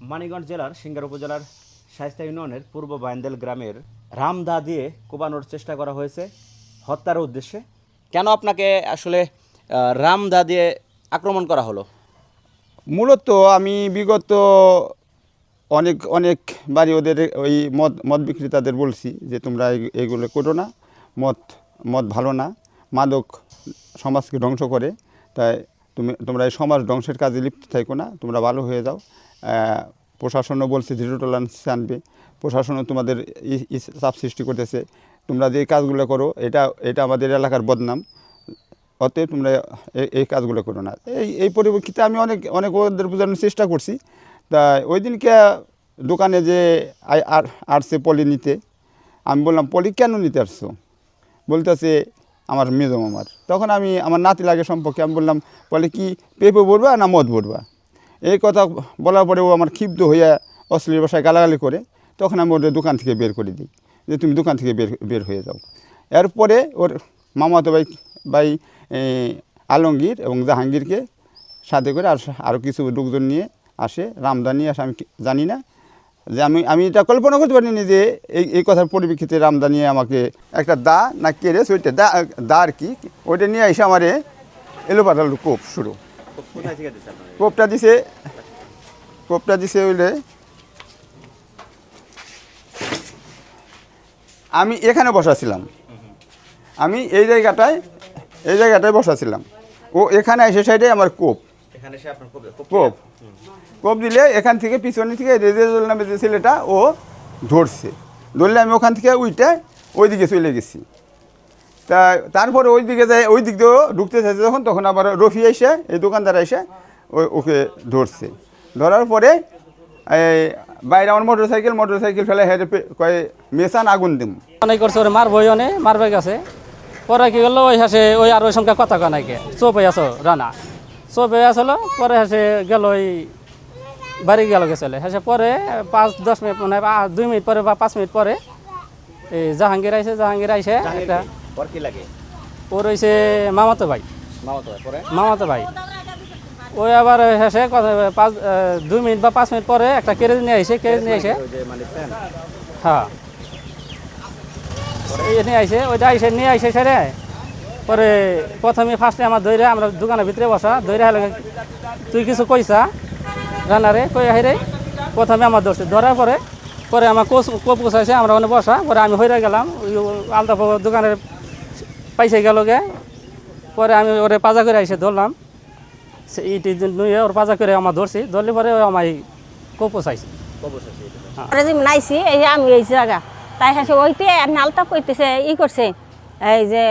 মানিকগঞ্জ জেলার সিঙ্গার উপজেলার শায়স্তা ইউনিয়নের পূর্ব বাইন্দেল গ্রামের রামদা দিয়ে কোবানোর চেষ্টা করা হয়েছে হত্যার উদ্দেশ্যে। কেন আপনাকে আসলে রামদা দিয়ে আক্রমণ করা হলো? মূলত আমি বিগত অনেক অনেক বাড়ি ওদের ওই মদ মদ বিক্রেতাদের বলছি যে তোমরা এইগুলো করো না। মদ মদ ভালো না। মাদক সমাজকে ধ্বংস করে। তাই তুমি, তোমরা এই সমাজ ধ্বংসের কাজে লিপ্ত থাকো না। তোমরা ভালো হয়ে যাও। প্রশাসনও বলছে জিরো টলারেন্স আনবে। প্রশাসনও তোমাদের চাপ সৃষ্টি করতেছে। তোমরা যে কাজগুলো করো, এটা এটা আমাদের এলাকার বদনাম। অতএব তোমরা এই- কাজগুলো করো না। এই এই পরিপ্রেক্ষিতে আমি অনেক অনেক ওদের বোঝানোর চেষ্টা করছি। তা ওই দিনকে দোকানে যে আর পলি নিতে, আমি বললাম, পলি কেন নিতে আসছো? বলতেছে, আমার মেজো মামার। তখন আমি, আমার নাতি লাগে সম্পর্কে আমি বললাম, পলি কি পেঁপে ভরবা না মদ ভরবা? এই কথা বলার পরে ও আমার ক্ষিপ্ত হইয়া অশ্লীল ভাষায় গালাগালি করে, তখন আমি ওদের দোকান থেকে বের করে দিই, যে তুমি দোকান থেকে বের বের হয়ে যাও। এরপরে ওর মামাতো ভাই ভাই আলমগীর এবং জাহাঙ্গীরকে সাথে করে আর আরও কিছু লোকজন নিয়ে আসে, রামদা নিয়ে আসে, আমি জানি না, যে আমি আমি এটা কল্পনা করতে পারিনি যে এই এই কথার পরিপ্রেক্ষিতে রামদা নিয়ে আমাকে একটা দা না কেড়ে ওইটা দা দা আর কি, ওইটা নিয়ে এসে আমার এলো পাতাল কোপ শুরু। কোপটা দিছে। কোপটা দিছে হইলে আমি এখানে বসাছিলাম। আমি এই জায়গাটায় এই জায়গাটায় বসাছিলাম। ও এখানে এসে সাইডে আমার কোপ। কোপ কোপ দিলে এখান থেকে পিছনে থেকে রেজেজুল নামে যে ছেলেটা ও ধরছে। ধরলে আমি ওখান থেকে উইটা ওই দিকে চলে গেছি। তা তারপরে ওই দিকে যাই ওই দিক দিয়েও ঢুকতে চাইছে যখন, তখন আবার রফি এসে, এই দোকানদার এসে ওকে ধরছে। ধরার পরে এই বাইরে আমার মোটর সাইকেল মোটর সাইকেল ফেলে হেঁটে কয়ে মেশান আগুন দিম। অনেক করছে ওরে মারবো অনে মারবে গেছে। পরে কি করল, ওই হাসে ওই আর ওই সঙ্গে কথা কয় নাকি চোপ হয়ে আসো রানা। চোপ হয়ে আসলো পরে হাসে গেল ওই বাড়ি গেল গেছিলে হাসে পরে পাঁচ, দশ মিনিট মানে দুই মিনিট পরে বা পাঁচ মিনিট পরে এই জাহাঙ্গীর আইসে জাহাঙ্গীর আইসে একটা ওর কি লাগে? ওর হইছে মামাতো ভাই। মামাতো ভাই পরে? মামাতো ভাই। ওই আবার হেসে পাঁচ দুই মিনিট বা পাঁচ মিনিট পরে একটা কেরেজ নিয়ে আইসে কেরেজ নিয়ে যে মানে হ্যাঁ। নিয়ে আইসে ওইটা আইসে নিয়ে আইসে সেরে। পরে প্রথমে ফার্স্টে আমার দইরে আমরা দোকানের ভিতরে বসা দইরে হলে তুই কিছু কইসা রানারে কই হাইরে প্রথমে আমার ধরছে ধরার পরে পরে আমার কোচ কোপ কোচাইছে আমরা ওখানে বসা পরে আমি হইরে গেলাম ওই আলতা দোকানের পাইছে গেল গে পরে আমি ওরে পাজা করে আইসে ধরলাম। সে ইটি নুয়ে ওর পাজা করে আমার ধরছি। ধরলে পরে ও আমার কোপ কোচাইছে কবর আছে এটা পরে যে নাইছি এই যে আমি এই জায়গা তাই হাসে ওইতে নালতা কইতেছে ই করছে এই যে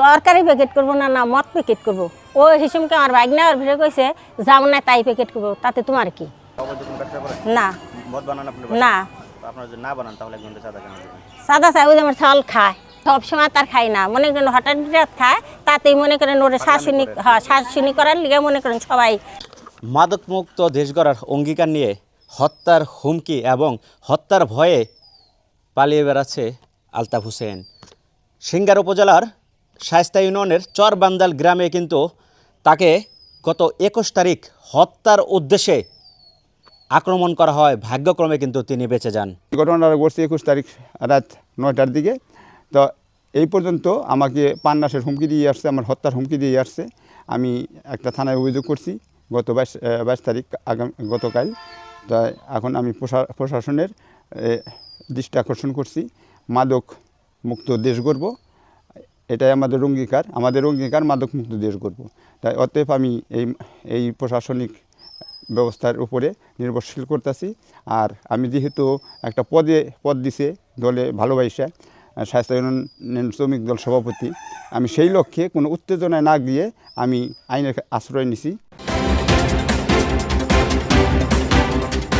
তরকারি প্যাকেট করব না না মদ প্যাকেট করব? ও হিসেমকে আমার বাইক নেওয়ার ভিতরে কইছে যাব না তাই প্যাকেট করব তাতে তোমার কি? না। মদ বানান আপনি না। আপনারা যদি না বানান তাহলে এক ঘণ্টা সাদা কেন দেবেন? সাদা চাই ওই যে আমার চাল খায়। সব সময় তার খাই না। মনে করেন হঠাৎ হঠাৎ খায় তাতেই মনে করেন ওরে শাসনি হ্যাঁ শাসনি করার লিগে মনে করেন সবাই। মাদকমুক্ত দেশ গড়ার অঙ্গীকার নিয়ে হত্যার হুমকি এবং হত্যার ভয়ে পালিয়ে বেড়াচ্ছে আলতাফ হোসেন। সিঙ্গার উপজেলার শায়স্তা ইউনিয়নের চরবান্দাল গ্রামে কিন্তু তাকে গত একুশ তারিখ হত্যার উদ্দেশ্যে আক্রমণ করা হয়। ভাগ্যক্রমে কিন্তু তিনি বেঁচে যান। ঘটনাটা ঘটছে একুশ তারিখ রাত নয়টার দিকে। তো এই পর্যন্ত আমাকে পান্নাসের হুমকি দিয়ে আসছে, আমার হত্যার হুমকি দিয়ে আসছে। আমি একটা থানায় অভিযোগ করছি, গত বাইশ বাইশ তারিখ আগামী, গতকাল। তো এখন আমি প্রশা- প্রশাসনের দৃষ্টি আকর্ষণ করছি, মাদক মুক্ত দেশ গড়ব। এটাই আমাদের অঙ্গীকার আমাদের অঙ্গীকার মাদক মুক্ত দেশ গড়ব। তাই অতএব আমি এই এই প্রশাসনিক ব্যবস্থার উপরে নির্ভরশীল করতেছি। আর আমি যেহেতু একটা পদে, পদ দিছে দলে ভালোবাসা স্বাস্থ্য উন্নয়ন শ্রমিক দল সভাপতি, আমি সেই লক্ষ্যে কোনো উত্তেজনায় না গিয়ে আমি আইনের আশ্রয় নিছি।